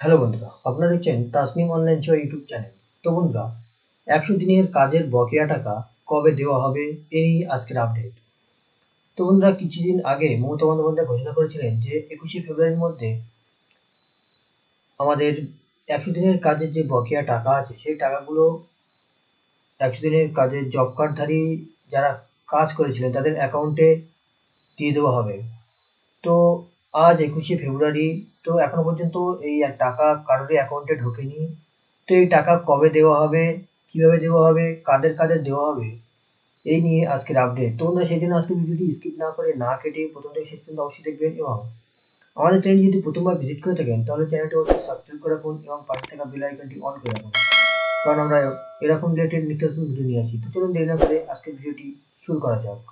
Hello বন্ধুরা, আপনারা দেখছেন তাসনিম অনলাইন সেবা ইউটিউব চ্যানেল তো বন্ধুরা, একশো দিনের কাজের বকেয়া টাকা কবে দেওয়া হবে এই আজকের আপডেট তো বন্ধুরা, কিছুদিন আগে মমতা বন্দ্যোপাধ্যায় ঘোষণা করেছিলেন যে একুশে ফেব্রুয়ারির মধ্যে আমাদের একশো দিনের কাজের যে বকেয়া টাকা আছে, সেই টাকাগুলো একশো দিনের কাজের জব কার্ডধারী যারা কাজ করেছিলেন, তাদের অ্যাকাউন্টে দিয়ে দেওয়া হবে। তো আজ একুশে ফেব্রুয়ারি, তো এখনও পর্যন্ত এই টাকা কারোরই অ্যাকাউন্টে ঢোকেনি। তো এই টাকা কবে দেওয়া হবে, কীভাবে দেওয়া হবে, কাদের কাদের দেওয়া হবে, এই নিয়ে আজকের আপডেট তো বন্ধুরা, সেই জন্য আজকে ভিডিওটি স্কিপ না করে না কেটে প্রথম থেকে শেষ পর্যন্ত অবশ্যই দেখবেন এবং আমাদের চ্যানেল যদি প্রথমবার ভিজিট করে থাকেন, তাহলে চ্যানেলটি অবশ্যই সাবস্ক্রাইব করে রাখুন এবং পাশে থাকা বেল আইকনটি অন করে রাখুন। কারণ আমরা এরকম রিলেটেড নিত্য ভিডিও নিয়ে আসি। তো চলুন করে আজকের ভিডিওটি শুরু করা যাক।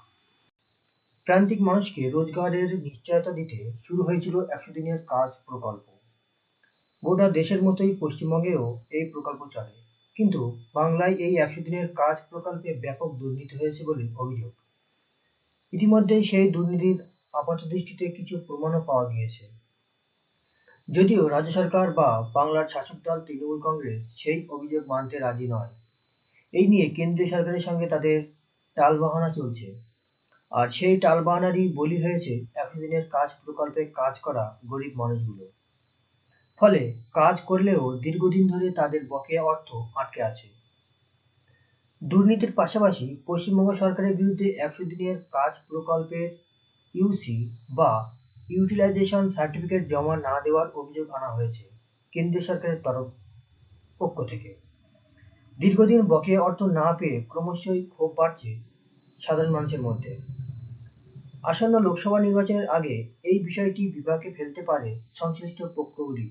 প্রান্তিক মানুষকে রোজগারের নিশ্চয়তা দিতে শুরু হয়েছিল একশো দিনের কাজ প্রকল্প। গোটা দেশের মতোই পশ্চিমবঙ্গেও এই প্রকল্প চলে। কিন্তু বাংলায় এই একশো দিনের কাজ প্রকল্পে ব্যাপক দুর্নীতি হয়েছে বলে অভিযোগ। ইতিমধ্যে সেই দুর্নীতির আপাত দৃষ্টিতে কিছু প্রমাণও পাওয়া গিয়েছে। যদিও রাজ্য সরকার বা বাংলার শাসক দল তৃণমূল কংগ্রেস সেই অভিযোগ মানতে রাজি নয়। এই নিয়ে কেন্দ্রীয় সরকারের সঙ্গে তাদের টালবাহানা চলছে। আর সেই টালবাহানারই বলি হয়েছে একশো দিনের কাজ প্রকল্পে কাজ করা গরিব মানুষগুলো। ফলে কাজ করলেও দীর্ঘদিন ধরে তাদের বকেয়া অর্থ আটকে আছে। দুর্নীতির পাশাপাশি পশ্চিমবঙ্গ সরকারের বিরুদ্ধে একশো দিনের কাজ প্রকল্পের ইউসি বা ইউটিলাইজেশন সার্টিফিকেট জমা না দেওয়ার অভিযোগ আনা হয়েছে কেন্দ্রীয় সরকারের তরফ পক্ষ থেকে। দীর্ঘদিন বকেয়া অর্থ না পেয়ে ক্রমশই ক্ষোভ বাড়ছে সাধারণ মানুষের মধ্যে। আসন্ন লোকসভা নির্বাচনের আগে এই বিষয়টি বিভাগে ফেলতে পারে সংশ্লিষ্ট পক্ষগুলি।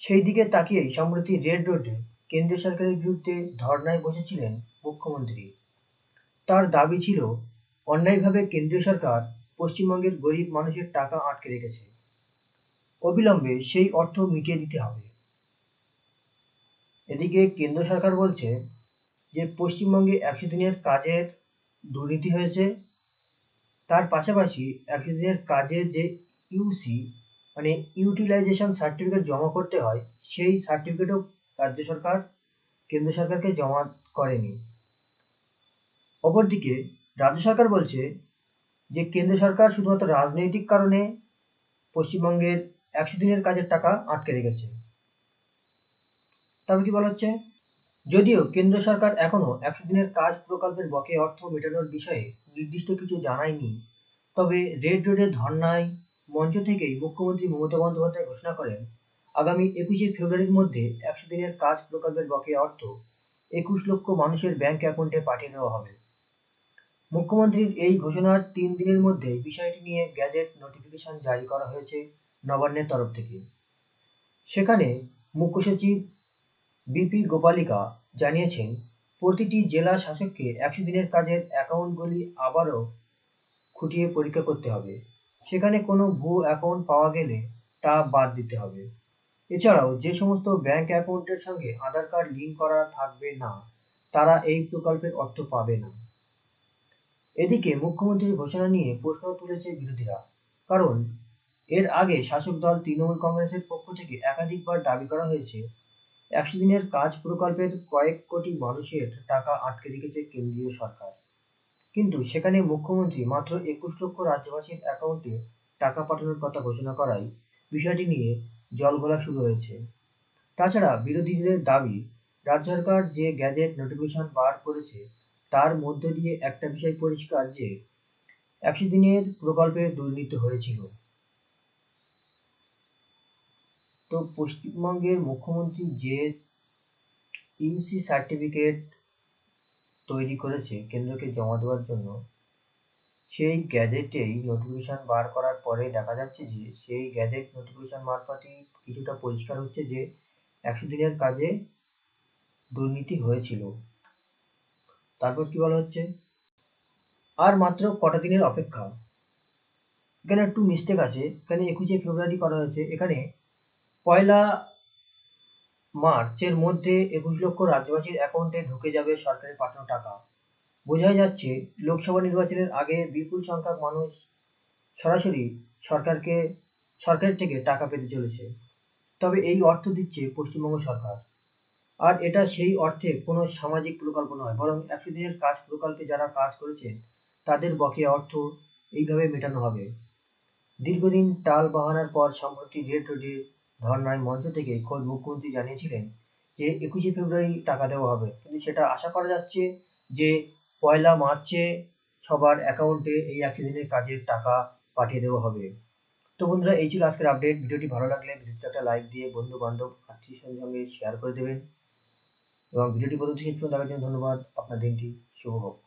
সেই দিকে তাকিয়েই সম্প্রতি রেড রোডে কেন্দ্রীয় সরকারের বিরুদ্ধে ধর্নায় বসেছিলেন মুখ্যমন্ত্রী। তার দাবি ছিল, অন্যায়ভাবে কেন্দ্রীয় সরকার পশ্চিমবঙ্গের গরিব মানুষের টাকা আটকে রেখেছে। অবিলম্বে সেই অর্থ মিটিয়ে দিতে হবে। এদিকে কেন্দ্র সরকার বলছে যে, পশ্চিমবঙ্গে একশো দিনের কাজের দুর্নীতি হয়েছে। তার পাশাপাশি একশো দিনের কাজের যে ইউসি মানে ইউটিলাইজেশন সার্টিফিকেট জমা করতে হয়, সেই সার্টিফিকেটও রাজ্য সরকার, কেন্দ্র সরকারকে জমা করেনি। অপরদিকে রাজ্য সরকার বলছে যে, কেন্দ্র সরকার শুধুমাত্র রাজনৈতিক কারণে পশ্চিমবঙ্গের একশো দিনের কাজের টাকা আটকে রেখেছে। তবে কি বলা হচ্ছে? যদিও কেন্দ্র সরকার এখনও একশো দিনের কাজ প্রকল্পের বকেয়া অর্থ মেটানোর বিষয়ে নির্দিষ্ট কিছু জানায়নি। তবে রেড রোডের ধর্নায় মঞ্চ থেকেই মুখ্যমন্ত্রী মমতা বন্দ্যোপাধ্যায় ঘোষণা করেন, আগামী একুশে ফেব্রুয়ারির মধ্যে একশো দিনের কাজ প্রকল্পের বকেয়া অর্থ একুশ লক্ষ মানুষের ব্যাংক অ্যাকাউন্টে পাঠিয়ে দেওয়া হবে। মুখ্যমন্ত্রীর এই ঘোষণার তিন দিনের মধ্যে বিষয়টি নিয়ে গ্যাজেট নোটিফিকেশন জারি করা হয়েছে নবান্নের তরফ থেকে। সেখানে মুখ্য সচিব বিপি গোপালিকা জানিয়েছেন, প্রতিটি জেলা শাসককে একশো দিনের কাজের অ্যাকাউন্টগুলি আবারও খুঁটিয়ে পরীক্ষা করতে হবে। সেখানে কোনো ভুয়ো অ্যাকাউন্ট পাওয়া গেলে তা বাদ দিতে হবে। এছাড়াও যে সমস্ত ব্যাংক অ্যাকাউন্টের সঙ্গে আধার কার্ড লিঙ্ক করা থাকবে না, তারা এই প্রকল্পের অর্থ পাবে না। এদিকে মুখ্যমন্ত্রীর ঘোষণা নিয়ে প্রশ্ন তুলেছে বিরোধীরা, কারণ এর আগে শাসক দল তৃণমূল কংগ্রেসের পক্ষ থেকে একাধিকবার দাবি করা হয়েছে একশো দিনের কাজ প্রকল্পের কয়েক কোটি মানুষের টাকা আটকে রেখেছে কেন্দ্রীয় সরকার। কিন্তু সেখানে মুখ্যমন্ত্রী মাত্র একুশ লক্ষ রাজ্যবাসীর অ্যাকাউন্টে টাকা পাঠানোর কথা ঘোষণা করায় বিষয়টি নিয়ে জল জলঘোলা শুরু হয়েছে। তাছাড়া বিরোধীদের দাবি, রাজ্য সরকার যে গ্যাজেট নোটিফিকেশন বার করেছে, তার মধ্য দিয়ে একটা বিষয় পরিষ্কার যে একশো দিনের প্রকল্পে দুর্নীতি হয়েছিল। তো পশ্চিমবঙ্গের মুখ্যমন্ত্রী যে ইউসি সার্টিফিকেট তৈরি করেছে, কেন্দ্রকে জমা দেওয়ার জন্য, সেই গ্যাজেটেই নোটিফিকেশন বার করার পরে দেখা যাচ্ছে যে, সেই গ্যাজেট নোটিফিকেশন মারফতই কিছুটা পরিষ্কার হচ্ছে যে, একশো দিনের কাজে দুর্নীতি হয়েছিল। তারপর কি বলা হচ্ছে? আর মাত্র কটা দিনের অপেক্ষা। এখানে একটু মিস্টেক আছে। এখানে একুশে ফেব্রুয়ারি করা হয়েছে। এখানে পয়লা মার্চের মধ্যে একুশ লক্ষ রাজ্যবাসীর অ্যাকাউন্টে ঢুকে যাবে সরকারি পাঠানো টাকা। বোঝাই যাচ্ছে, লোকসভা নির্বাচনের আগে বিপুল সংখ্যক মানুষ সরাসরি সরকারকে সরকারের থেকে টাকা পেতে চলেছে। তবে এই অর্থ দিচ্ছে পশ্চিমবঙ্গ সরকার। আর এটা সেই অর্থে কোনো সামাজিক প্রকল্প নয়, বরং একশো দিনের কাজ প্রকল্পে যারা কাজ করেছে, তাদের বকেয়া অর্থ এইভাবে মেটানো হবে। দীর্ঘদিন টাল বাহানার পর সম্প্রতি রেড রোডে ধর্নায় মঞ্চ থেকে খোদ মুখ্যমন্ত্রী জানিয়েছিলেন যে একুশে ফেব্রুয়ারি টাকা দেওয়া হবে। কিন্তু সেটা আশা করা যাচ্ছে যে পয়লা মার্চে সবার অ্যাকাউন্টে এই একই দিনের কাজের টাকা পাঠিয়ে দেওয়া হবে। তো বন্ধুরা, এই ছিল আজকের আপডেট। ভিডিওটি ভালো লাগলে ভিডিওতে একটা লাইক দিয়ে বন্ধু বান্ধব আত্মীয় সঙ্গে শেয়ার করে দেবেন। এবং ভিডিওটি প্রথম থেকে দেখার জন্য ধন্যবাদ। আপনার দিনটি শুভ হোক।